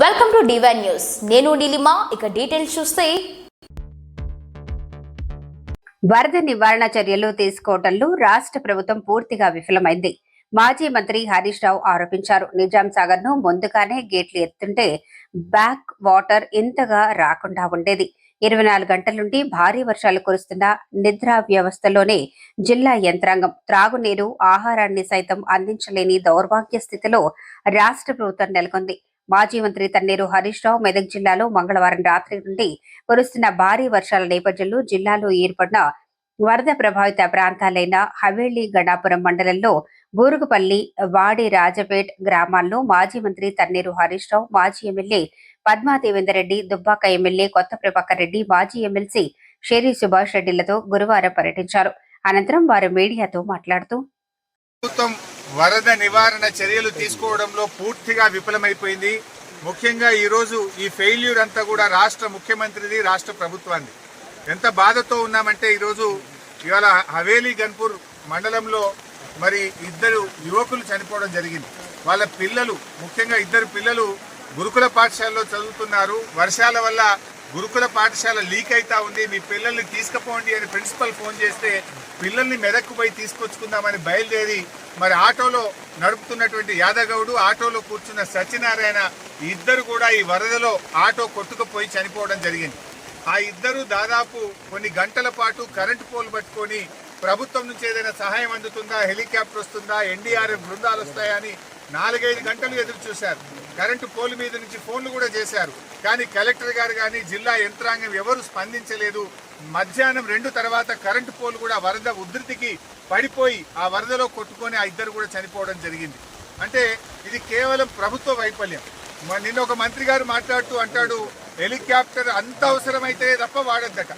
Welcome to divine news నేను నీలిమా ఇక details చూస్తే. వరద నివారణ చర్యలు తీసుకోవటంలో రాష్ట్ర ప్రభుత్వం పూర్తిగా విఫలమైంది. మాజీ మంత్రి హరీష్ రావు ఆరోపించారు. నిజాం సాగర్ను ముందుగానే గేట్లు ఎత్తుంటే బ్యాక్ వాటర్ ఇంతగా రాకుండా ఉండేది. ఇరవై నాలుగు గంటల నుండి భారీ వర్షాలు కురుస్తున్న నిద్ర వ్యవస్థలోనే జిల్లా యంత్రాంగం త్రాగునీరు ఆహారాన్ని సైతం అందించలేని దౌర్భాగ్య స్థితిలో రాష్ట్ర ప్రభుత్వం నెలకొంది. మాజీ మంత్రి తన్నేరు హరీష్ రావు మెదక్ జిల్లాలో మంగళవారం రాత్రి నుండి కురుస్తున్న భారీ వర్షాల నేపథ్యంలో జిల్లాలో ఏర్పడిన వరద ప్రభావిత ప్రాంతాలైన హవేళి గణాపురం మండలంలో బూరుగుపల్లి వాడి రాజపేట్ గ్రామాల్లో మాజీ మంత్రి తన్నేరు హరీష్ రావు మాజీ ఎమ్మెల్యే పద్మా రెడ్డి దుబ్బాక ఎమ్మెల్యే కొత్త ప్రభాకర్ రెడ్డి మాజీ ఎమ్మెల్సీ షేరి సుభాష్ రెడ్డిలతో గురువారం పర్యటించారు. అనంతరం వారు మీడియాతో మాట్లాడుతూ వరద నివారణ చర్యలు తీసుకోవడంలో పూర్తిగా విఫలమైపోయింది. ముఖ్యంగా ఈరోజు ఈ ఫెయిల్యూర్ అంతా కూడా రాష్ట్ర ముఖ్యమంత్రిది రాష్ట్ర ప్రభుత్వాన్ని ఎంత బాధతో ఉన్నామంటే ఈరోజు ఇవాళ హవేలీ గన్పూర్ మండలంలో మరి ఇద్దరు యువకులు చనిపోవడం జరిగింది. వాళ్ళ పిల్లలు ముఖ్యంగా ఇద్దరు పిల్లలు గురుకుల పాఠశాలలో చదువుతున్నారు. వర్షాల వల్ల గురుకుల పాఠశాల లీక్ అవుతా ఉంది. మీ పిల్లల్ని తీసుకుపోండి అని ప్రిన్సిపల్ ఫోన్ చేస్తే పిల్లల్ని మెదక్కు పోయి తీసుకొచ్చుకుందామని బయలుదేరి మరి ఆటోలో నడుపుతున్నటువంటి యాదగౌడు ఆటోలో కూర్చున్న సత్యనారాయణ ఇద్దరు కూడా ఈ వరదలో ఆటో కొట్టుకుపోయి చనిపోవడం జరిగింది. ఆ ఇద్దరు దాదాపు కొన్ని గంటల పాటు కరెంటు పోల్ పట్టుకొని ప్రభుత్వం నుంచి ఏదైనా సహాయం అందుతుందా? హెలికాప్టర్ వస్తుందా? ఎన్డీఆర్ఎఫ్ బృందాలు వస్తాయని నాలుగైదు గంటలు ఎదురు చూశారు. కరెంటు పోల్ మీద నుంచి ఫోన్లు కూడా చేశారు. కానీ కలెక్టర్ గారు కానీ జిల్లా యంత్రాంగం ఎవరు స్పందించలేదు. మధ్యాహ్నం రెండు తర్వాత కరెంటు పోల్ కూడా వరద ఉధృతికి పడిపోయి ఆ వరదలో కొట్టుకొని ఆ ఇద్దరు కూడా చనిపోవడం జరిగింది. అంటే ఇది కేవలం ప్రభుత్వ వైఫల్యం. నిన్న ఒక మంత్రి గారు మాట్లాడుతూ అంటాడు హెలికాప్టర్ అంత అవసరమైతే తప్ప వాడద్దట.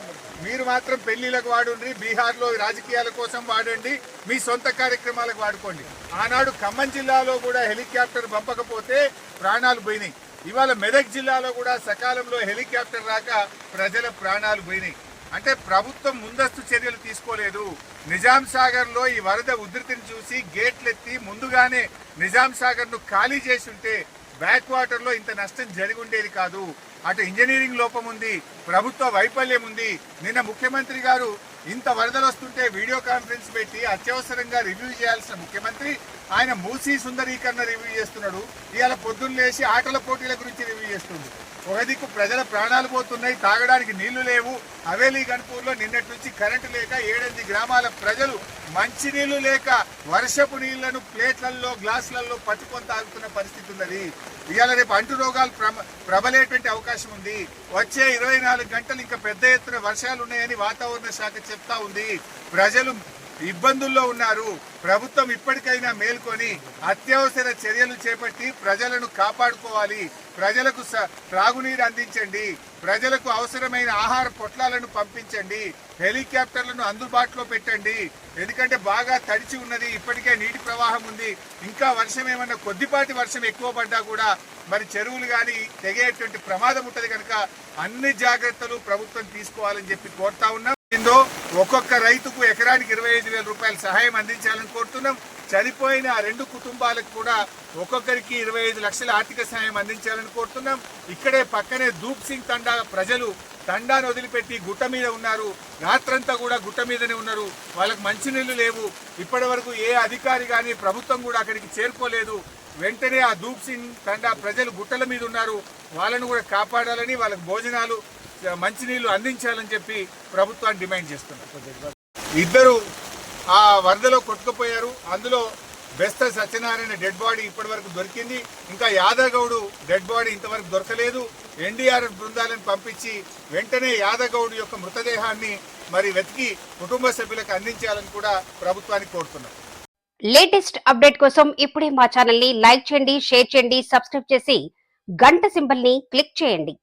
మీరు మాత్రం పెళ్ళిలకు వాడండి బీహార్లో రాజకీయాల కోసం వాడండి మీ సొంత కార్యక్రమాలకు వాడుకోండి. ఆనాడు ఖమ్మం జిల్లాలో కూడా హెలికాప్టర్ పంపకపోతే ప్రాణాలు పోయినాయి. ఇవాళ మెదక్ జిల్లాలో కూడా సకాలంలో హెలికాప్టర్ రాక ప్రజల ప్రాణాలు పోయినాయి. అంటే ప్రభుత్వం ముందస్తు చర్యలు తీసుకోలేదు. నిజాం సాగర్లో ఈ వరద ఉధృతిని చూసి గేట్లెత్తి ముందుగానే నిజాం సాగర్ను ఖాళీ చేసి ఉంటే బ్యాక్ వాటర్లో ఇంత నష్టం జరిగి ఉండేది కాదు. అటు ఇంజనీరింగ్ లోపం ఉంది ప్రభుత్వ వైఫల్యం ఉంది. నిన్న ముఖ్యమంత్రి గారు ఇంత వరదలు వస్తుంటే వీడియో కాన్ఫరెన్స్ పెట్టి అత్యవసరంగా రివ్యూ చేయాల్సిన ముఖ్యమంత్రి ఆయన మూసీ సుందరీకరణ రివ్యూ చేస్తున్నాడు. ఇవాళ పొద్దున్న లేచి ఆటల పోటీల గురించి రివ్యూ చేస్తుంది ఒక దిక్కు ప్రజల ప్రాణాలు పోతున్నాయి తాగడానికి నీళ్ళు లేవు. హవేలీ గణపూర్లో నిన్నటి నుంచి కరెంటు లేక ఏడెనిమిది గ్రామాల ప్రజలు మంచినీళ్ళు లేక వర్షపు నీళ్ళను ప్లేట్లలో గ్లాసులలో పట్టుకొని తాగుతున్న పరిస్థితి ఉన్నది. ఇవాళ రేపు అంటు రోగాలు ప్రమ ప్రబలేటువంటి అవకాశం ఉంది. వచ్చే ఇరవై నాలుగు గంటలు ఇంకా పెద్ద ఎత్తున వర్షాలు ఉన్నాయని వాతావరణ శాఖ చెప్తా ఉంది. ప్రజలు ఇబ్బందుల్లో ఉన్నారు. ప్రభుత్వం ఇప్పటికైనా మేల్కొని అత్యవసర చర్యలు చేపట్టి ప్రజలను కాపాడుకోవాలి. ప్రజలకు స- త్రాగునీరు అందించండి. ప్రజలకు అవసరమైన ఆహార పొట్లాలను పంపించండి. హెలికాప్టర్లను అందుబాటులో పెట్టండి. ఎందుకంటే బాగా తడిచి ఉన్నది. ఇప్పటికే నీటి ప్రవాహం ఉంది. ఇంకా వర్షం ఏమన్నా కొద్దిపాటి వర్షం ఎక్కువ పడ్డా కూడా మరి చెరువులు కానీ తెగేటువంటి ప్రమాదం ఉంటుంది కనుక అన్ని జాగ్రత్తలు ప్రభుత్వం తీసుకోవాలని చెప్పి కోరుతా ఉన్నాం. ఉందో ఒక్కొక్క రైతుకు ఎకరానికి ఇరవై ఐదు వేల రూపాయల సహాయం అందించాలని కోరుతున్నాం. చనిపోయిన ఆ రెండు కుటుంబాలకు కూడా ఒక్కొక్కరికి ఇరవై ఐదు లక్షల ఆర్థిక సహాయం అందించాలని కోరుతున్నాం. ఇక్కడే పక్కనే దూప్ సింగ్ తండా ప్రజలు తండాను వదిలిపెట్టి గుట్ట మీద ఉన్నారు. రాత్రంతా కూడా గుట్ట మీదనే ఉన్నారు. వాళ్ళకి మంచినీళ్ళు లేవు. ఇప్పటి వరకు ఏ అధికారి కానీ ప్రభుత్వం కూడా అక్కడికి చేరుకోలేదు. వెంటనే ఆ దూప్ సింగ్ తండా ప్రజలు గుట్టల మీద ఉన్నారు. వాళ్ళను కూడా కాపాడాలని వాళ్ళకి భోజనాలు మంచినీళ్ళు అందించాలని చెప్పి ప్రభుత్వాన్ని డిమాండ్ చేస్తున్నారు. ఇద్దరు ఆ వరదలో కొట్టుకుపోయారు. అందులో బెస్త సత్యనారాయణ డెడ్ బాడీ ఇప్పటి వరకు దొరికింది. ఇంకా యాదగౌడు డెడ్ బాడీ ఇంతవరకు దొరకలేదు. ఎన్డీఆర్ఎఫ్ బృందాలను పంపించి వెంటనే యాదగౌడు యొక్క మృతదేహాన్ని మరి వెతికి కుటుంబ సభ్యులకు అందించాలని కూడా ప్రభుత్వాన్ని కోరుతున్నాం లేటెస్ట్ అప్డేట్ కోసం ఇప్పుడే మా ఛానల్ని లైక్ చేయండి షేర్ చేయండి సబ్స్క్రైబ్ చేసి గంట సింబల్ని క్లిక్ చేయండి.